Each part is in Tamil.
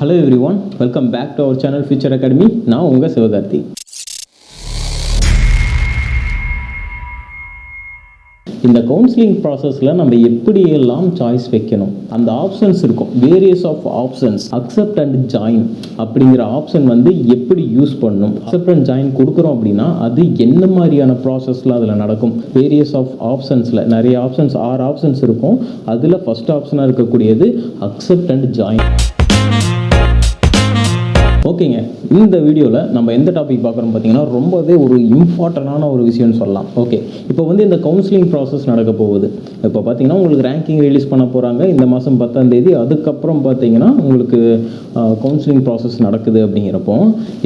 Hello everyone welcome back to our channel future academy நான் உங்கள் சிவகார்த்தி. இந்த கவுன்சிலிங் ப்ராசஸில் நம்ம எப்படியெல்லாம் சாய்ஸ் வைக்கணும்? அந்த ஆப்ஷன்ஸ் இருக்கும். Various of options accept and join அப்படிங்கிற ஆப்ஷன் வந்து எப்படி யூஸ் பண்ணணும் அக்செப்ட் அண்ட் ஜாயின் கொடுக்குறோம் அப்படின்னா அது என்ன மாதிரியான ப்ராசஸில் அதில் நடக்கும்? வேரியஸ் ஆஃப் ஆப்ஷன்ஸில் நிறைய ஆப்ஷன்ஸ் ஆறு ஆப்ஷன்ஸ் இருக்கும். அதில் ஃபஸ்ட் ஆப்ஷனாக இருக்கக்கூடியது அக்செப்ட் அண்ட் ஜாயின் ஓகேங்க. இந்த வீடியோவில் நம்ம எந்த டாபிக் பார்க்குறோம் பார்த்தீங்கன்னா ரொம்பவே ஒரு இம்பார்ட்டண்டான ஒரு விஷயம்னு சொல்லலாம். ஓகே இப்போ வந்து இந்த கவுன்சிலிங் ப்ராசஸ் நடக்க போகுது. இப்போ பார்த்தீங்கன்னா உங்களுக்கு ரேங்கிங் ரிலீஸ் பண்ண போகிறாங்க இந்த மாதம் பத்தாம் தேதி. அதுக்கப்புறம் பார்த்தீங்கன்னா உங்களுக்கு கவுன்சிலிங் ப்ராசஸ் நடக்குது அப்படிங்கிறப்போ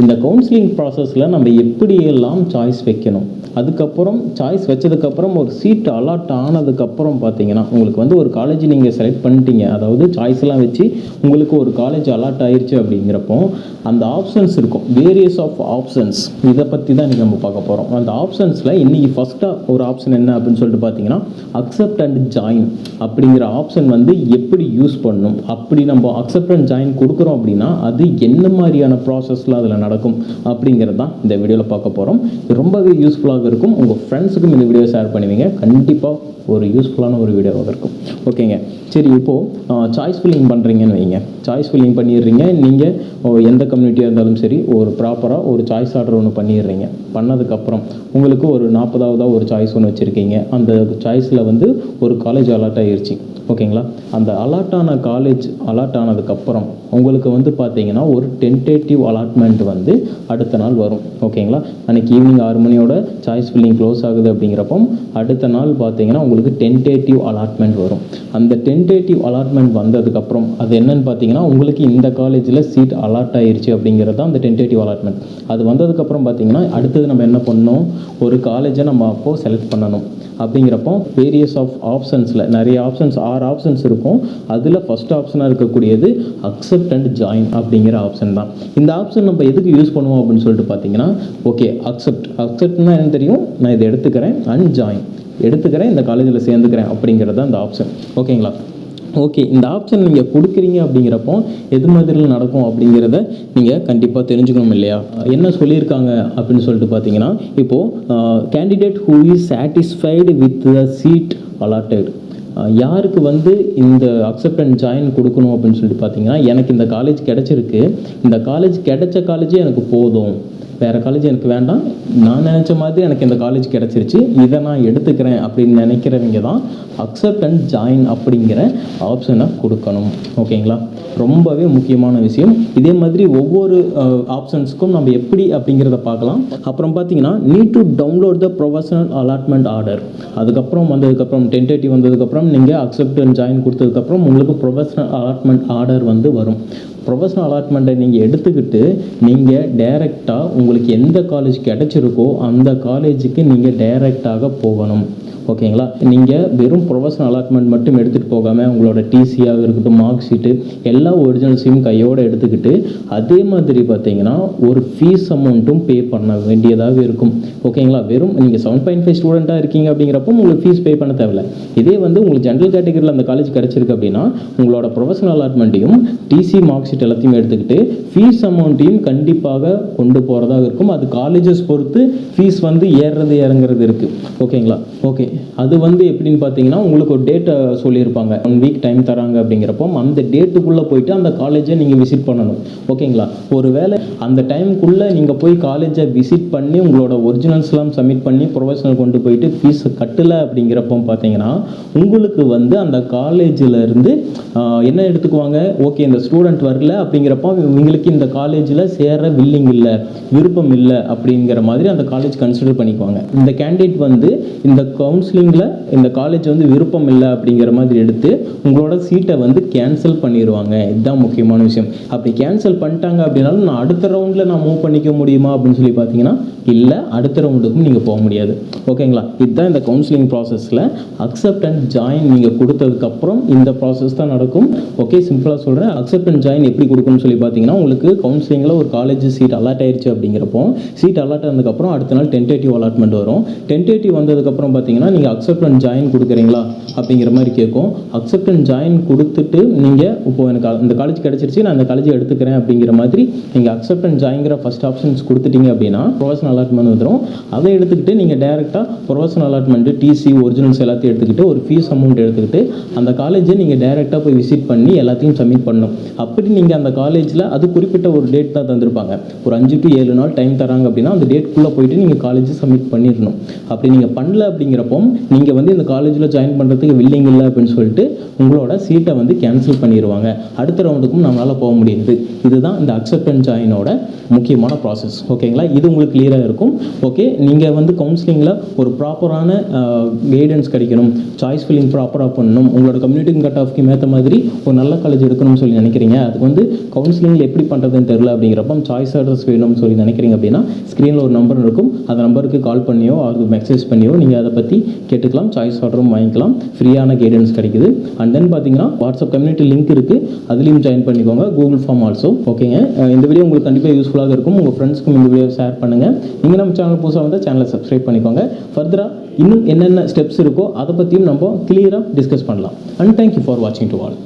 இந்த கவுன்சிலிங் ப்ராசஸில் நம்ம எப்படியெல்லாம் சாய்ஸ் வைக்கணும்? அதுக்கப்புறம் சாய்ஸ் வச்சதுக்கப்புறம் ஒரு சீட் அலாட் ஆனதுக்கப்புறம் பார்த்தீங்கன்னா உங்களுக்கு வந்து ஒரு காலேஜ் நீங்கள் செலக்ட் பண்ணிட்டீங்க. அதாவது சாய்ஸ்லாம் வச்சு உங்களுக்கு ஒரு காலேஜ் அலாட் ஆயிடுச்சு அப்படிங்கிறப்போ அந்த அந்த ஆப்ஷன்ஸ் இருக்கும். வேரியஸ் ஆஃப் ஆப்ஷன்ஸ் இதை பற்றி தான் இன்றைக்கி நம்ம பார்க்க போகிறோம் அந்த ஆப்ஷன்ஸில் இன்றைக்கி ஃபஸ்ட்டாக ஒரு ஆப்ஷன் என்ன அப்படின்னு சொல்லிட்டு பார்த்தீங்கன்னா அக்செப்ட் அண்ட் ஜாயின் அப்படிங்கிற ஆப்ஷன் வந்து எப்படி யூஸ் பண்ணணும்? அப்படி நம்ம அக்செப்ட் அண்ட் ஜாயின் கொடுக்குறோம் அப்படின்னா அது என்ன மாதிரியான ப்ராசஸில் அதில் நடக்கும் அப்படிங்கிறது தான் இந்த வீடியோவில் பார்க்க போகிறோம் ரொம்பவே யூஸ்ஃபுல்லாக இருக்கும். உங்கள் ஃப்ரெண்ட்ஸுக்கும் இந்த வீடியோ ஷேர் பண்ணுவீங்க. கண்டிப்பாக ஒரு யூஸ்ஃபுல்லான ஒரு வீடியோவாக இருக்கும். ஓகேங்க சரி இப்போது சாய்ஸ் ஃபில்லிங் பண்ணுறீங்கன்னு வைங்க. சாய்ஸ் ஃபில்லிங் பண்ணிடுறீங்க. நீங்கள் எந்த கம்யூனிட்டியாக இருந்தாலும் சரி ஒரு ப்ராப்பராக ஒரு சாய்ஸ் ஆர்டர் ஒன்று பண்ணிடுறீங்க. பண்ணதுக்கப்புறம் உங்களுக்கு ஒரு நாற்பதாவதாக ஒரு சாய்ஸ் ஒன்று வச்சுருக்கீங்க. அந்த சாய்ஸில் வந்து ஒரு காலேஜ் அலாட் ஆகிருச்சு ஓகேங்களா அந்த அலாட் ஆன காலேஜ் அலாட் ஆனதுக்கப்புறம் உங்களுக்கு வந்து பார்த்தீங்கன்னா ஒரு டென்டேட்டிவ் அலாட்மெண்ட் வந்து அடுத்த நாள் வரும். ஓகேங்களா அன்றைக்கி ஈவினிங் ஆறு மணியோட சாய்ஸ் ஃபில்லிங் க்ளோஸ் ஆகுது அப்படிங்கிறப்போ அடுத்த நாள் பார்த்தீங்கன்னா உங்களுக்கு டென்டேட்டிவ் அலாட்மெண்ட் வரும். அந்த டென்டேட்டிவ் அலாட்மெண்ட் வந்ததுக்கப்புறம் அது என்னன்னு பார்த்தீங்கன்னா உங்களுக்கு இந்த காலேஜில் சீட் அலாட் வந்துச்சு அப்படிங்கிறது தான் அந்த டென்டேட்டிவ் அலாட்மெண்ட் அது வந்ததுக்கப்புறம் பார்த்தீங்கன்னா அடுத்தது நம்ம என்ன பண்ணணும்? ஒரு காலேஜை நம்ம அப்போது செலக்ட் பண்ணணும். அப்படிங்கிறப்போ வேரியஸ் ஆஃப் ஆப்ஷன்ஸில் நிறைய ஆப்ஷன்ஸ் ஆறு ஆப்ஷன்ஸ் இருக்கும். அதில் ஃபஸ்ட் ஆப்ஷனாக இருக்கக்கூடியது அக்செப்ட் அண்ட் ஜாயின் அப்படிங்கிற ஆப்ஷன் தான். இந்த ஆப்ஷன் நம்ம எதுக்கு யூஸ் பண்ணுவோம் அப்படின்னு சொல்லிட்டு பார்த்தீங்கன்னா ஓகே அக்செப்ட் அக்செப்ட்னா என்ன தெரியும்? நான் இதை எடுத்துக்கிறேன் அண்ட் ஜாயின் எடுத்துக்கிறேன் இந்த காலேஜில் சேர்ந்துக்கிறேன் அப்படிங்கிறது தான் இந்த ஆப்ஷன் ஓகேங்களா ஓகே இந்த ஆப்ஷன் நீங்கள் கொடுக்குறீங்க அப்படிங்கிறப்போ எது மாதிரியில் நடக்கும் அப்படிங்கிறத நீங்கள் கண்டிப்பாக தெரிஞ்சுக்கணும் இல்லையா? என்ன சொல்லியிருக்காங்க அப்படின்னு சொல்லிட்டு பார்த்தீங்கன்னா இப்போது candidate who is satisfied with the seat allotted யாருக்கு வந்து இந்த அக்செப்ட் அண்ட் ஜாயின் கொடுக்கணும் அப்படின்னு சொல்லிட்டு பார்த்தீங்கன்னா எனக்கு இந்த காலேஜ் கிடச்சிருக்கு. இந்த காலேஜ் கிடைச்ச காலேஜே எனக்கு போதும். வேறு காலேஜ் எனக்கு வேண்டாம். நான் நினச்ச மாதிரி எனக்கு இந்த காலேஜ் கிடச்சிருச்சு. இதை நான் எடுத்துக்கிறேன் அப்படின்னு நினைக்கிறவங்க தான் அக்செப்ட் அண்ட் ஜாயின் அப்படிங்கிற ஆப்ஷனை கொடுக்கணும். ஓகேங்களா ரொம்பவே முக்கியமான விஷயம். இதே மாதிரி ஒவ்வொரு ஆப்ஷன்ஸுக்கும் நம்ம எப்படி அப்படிங்கிறத பார்க்கலாம். அப்புறம் பார்த்தீங்கன்னா need to download the provisional allotment order அதுக்கப்புறம் வந்ததுக்கப்புறம் டென்டேட்டிவ் வந்ததுக்கப்புறம் நீங்கள் அக்செப்ட் அண்ட் ஜாயின் கொடுத்ததுக்கப்புறம் உங்களுக்கு ப்ரொஃபஷனல் அலாட்மெண்ட் ஆர்டர் வந்து வரும். ப்ரொஃபஷனல் அலாட்மெண்ட்டை நீங்கள் எடுத்துக்கிட்டு நீங்கள் டைரெக்டாக உங்களுக்கு எந்த காலேஜ் கிடச்சிருக்கோ அந்த காலேஜுக்கு நீங்கள் டைரெக்டாக போகணும். ஓகேங்களா? நீங்கள் வெறும் ப்ரொஃபஷனல் அலாட்மெண்ட் மட்டும் எடுத்துகிட்டு போகாமல் உங்களோட டிசியாக இருக்கட்டும் மார்க் ஷீட்டு எல்லா ஒரிஜினல்ஸையும் கையோடு எடுத்துக்கிட்டு அதே மாதிரி பார்த்தீங்கன்னா ஒரு ஃபீஸ் அமௌண்ட்டும் பே பண்ண வேண்டியதாக இருக்கும். ஓகேங்களா? வெறும் நீங்கள் செவன் பாயிண்ட் ஃபைவ் ஸ்டூடெண்ட்டாக இருக்கீங்க அப்படிங்கிறப்போ உங்களுக்கு ஃபீஸ் பே பண்ண தேவையில்ல. இதே வந்து உங்களுக்கு ஜென்ரல் கேட்டகரியில் அந்த காலேஜ் கிடச்சிருக்கு அப்படின்னா உங்களோட ப்ரொஃபஷனல் அலாட்மெண்ட்டையும் டிசி மார்க் ஷீட் எல்லாத்தையும் எடுத்துக்கிட்டு ஃபீஸ் அமௌண்ட்டையும் கண்டிப்பாக கொண்டு போகிறதாக இருக்கும். அது காலேஜஸ் பொறுத்து ஃபீஸ் வந்து ஏறுறது இறங்குறது இருக்குது ஓகேங்களா? ஓகே. அது வந்து எப்படின்னு பார்த்தீங்கன்னா உங்களுக்கு ஒரு டேட்டை சொல்லியிருப்பாங்க. ஒன் வீக் டைம் தராங்க அப்படிங்கிறப்போ அந்த டேட்டுக்குள்ளே போயிட்டு அந்த காலேஜை நீங்கள் விசிட் பண்ணணும். ஓகேங்களா ஒரு வேளை அந்த டைமுக்குள்ளே நீங்கள் போய் காலேஜை விசிட் பண்ணி உங்களோட ஒரிஜினல்ஸ்லாம் சப்மிட் பண்ணி ப்ரொஃபஷனல் கொண்டு போயிட்டு ஃபீஸ் கட்டலை அப்படிங்கிறப்போ பார்த்தீங்கன்னா உங்களுக்கு வந்து அந்த காலேஜில் இருந்து என்ன எடுத்துக்குவாங்க? ஓகே இந்த ஸ்டூடெண்ட் வரல அப்படிங்கிறப்போ இவங்களுக்கு இந்த காலேஜில் சேர வில்லிங் இல்லை விருப்பம் இல்லை அப்படிங்கிற மாதிரி அந்த காலேஜ் கன்சிடர் பண்ணிக்குவாங்க. இந்த கேண்டிடேட் வந்து இந்த கவுன்சிலிங்கில் இந்த காலேஜ் வந்து விருப்பம் இல்லை அப்படிங்கிற மாதிரி எடுத்து உங்களோட சீட்டை வந்து கேன்சல் பண்ணிடுவாங்க இதுதான் முக்கியமான விஷயம். அப்படி கேன்சல் பண்ணிட்டாங்க அப்படின்னாலும் நான் அடுத்த ரவுண்டில் நான் மூவ் பண்ணிக்க முடியுமா அப்படின்னு சொல்லி பார்த்தீங்கன்னா இல்லை அடுத்த ரவுண்டுக்கும் நீங்கள் போக முடியாது. ஓகேங்களா இதுதான் இந்த கவுன்சிலிங் ப்ராசஸில் அக்செப்ட் அண்ட் ஜாயின் நீங்கள் கொடுத்ததுக்கப்புறம் இந்த ப்ராசஸ் தான் நடக்கும். ஓகே சிம்பிளாக சொல்கிறேன் அக்செப்ட் அண்ட் ஜாயின் எப்படி கொடுக்கணும்னு சொல்லி பார்த்தீங்கன்னா உங்களுக்கு கவுன்சிலிங்கில் ஒரு காலேஜ் சீட் அலாட் ஆயிடுச்சு அப்படிங்கிறப்போ சீட் அலாட் ஆனதுக்கப்புறம் அடுத்த நாள் டென்டேட்டிவ் அலாட்மெண்ட் வரும். டென்டேட்டிவ் வந்ததுக்கப்புறம் பார்த்தீங்கன்னா நீங்கள் அக்செப்ட் அண்ட் ஜாயின் கொடுக்குறீங்களா அப்படிங்கிற மாதிரி கேட்கும். அக்செப்ட் அண்ட் ஜாயின் கொடுத்துட்டு நீங்கள் இப்போது எனக்கு இந்த காலேஜ் கிடச்சிருச்சு நான் அந்த காலேஜை எடுத்துக்கிறேன் அப்படிங்கிற மாதிரி நீங்கள் அக்செப்ட் அண்ட் ஜாயிங்கிற ஃபஸ்ட் ஆப்ஷன்ஸ் கொடுத்துட்டீங்க அப்படின்னா ப்ரொஃபஷனல் அலாட்மெண்ட் வந்துடும் அதை எடுத்துக்கிட்டு நீங்கள் டேரெக்டாக ப்ரொஃபஷனல் அலாட்மெண்ட்டு டிசி ஒரிஜினல்ஸ் எல்லாத்தையும் எடுத்துக்கிட்டு ஒரு ஃபீஸ் அமௌண்ட் எடுத்துக்கிட்டு அந்த காலேஜை நீங்கள் டேரெக்டாக போய் விசிட் பண்ணி எல்லாத்தையும் சப்மிட் பண்ணணும். அப்படி நீங்கள் அந்த காலேஜில் அது குறிப்பிட்ட ஒரு டேட் தான் தந்திருப்பாங்க. ஒரு அஞ்சு டு ஏழு நாள் டைம் தராங்க அப்படின்னா அந்த டேட்குள்ளே போயிட்டு நீங்கள் காலேஜ் சப்மிட் பண்ணிடணும். அப்படி நீங்கள் பண்ணல அப்படிங்கிறப்போ நீங்கள் வந்து இந்த காலேஜில் ஜாயின் பண்ணுறதுக்கு வில்லிங் இல்லை அப்படின்னு சொல்லிட்டு உங்களோட சீட்டை வந்து கேன்சல் பண்ணிடுவாங்க அடுத்த ரவுண்டுக்கும் நம்மளால் போக முடியாது. இதுதான் இந்த அக்செப்ட் அண்ட் ஜாயினோட முக்கியமான ப்ராசஸ் ஓகேங்களா இது உங்களுக்கு கிளியராக இருக்கும். ஓகே நீங்கள் வந்து கவுன்சிலிங்கில் ஒரு ப்ராப்பரான கைடன்ஸ் கிடைக்கணும். சாய்ஸ் ஃபில்லிங் ப்ராப்பராக பண்ணணும். உங்களோட கம்யூனிட்டி கட் ஆஃப்க்கு ஏற்ற மாதிரி ஒரு நல்ல காலேஜ் எடுக்கணும்னு சொல்லி நினைக்கிறீங்க. அதுக்கு வந்து கவுன்சிலிங்கில் எப்படி பண்ணுறதுன்னு தெரில அப்படிங்கிறப்ப சாய்ஸ் அட்ரஸ் வேணும்னு சொல்லி நினைக்கிறீங்க அப்படின்னா ஸ்க்ரீனில் ஒரு நம்பர் இருக்கும். அந்த நம்பருக்கு கால் பண்ணியோ அது மெசேஜ் பண்ணியோ நீங்கள் அதை பற்றி கேட்டுக்கலாம் சாய்ஸ் ஆர்டரும் வாங்கிக்கலாம். ஃப்ரீயான கைடன்ஸ் கிடைக்குது. அண்ட் தென் பார்த்தீங்கன்னா வாட்ஸ்அப் கம்யூனிட்டி லிங்க் இருக்குது அதுலேயும் ஜாயின் பண்ணிக்கோங்க. கூகுள் ஃபார்ம் ஆல்சோ ஓகேங்க இந்த வீடியோ உங்களுக்கு கண்டிப்பாக யூஸ்ஃபுல்லாக இருக்கும். உங்கள் ஃப்ரெண்ட்ஸ்க்கும் இந்த வீடியோ ஷேர் பண்ணுங்கள் நீங்கள் நம்ம சேனல் புதுசாக வந்தால் சேனலை சப்ஸ்கிரைப் பண்ணிக்கோங்க. ஃபர்தராக இன்னும் என்னென்ன ஸ்டெப்ஸ் இருக்கோ அதை பற்றியும் நம்ம கிளியராக டிஸ்கஸ் பண்ணலாம். அண்ட் தேங்க்யூ ஃபார் வாட்சிங் டு ஆல்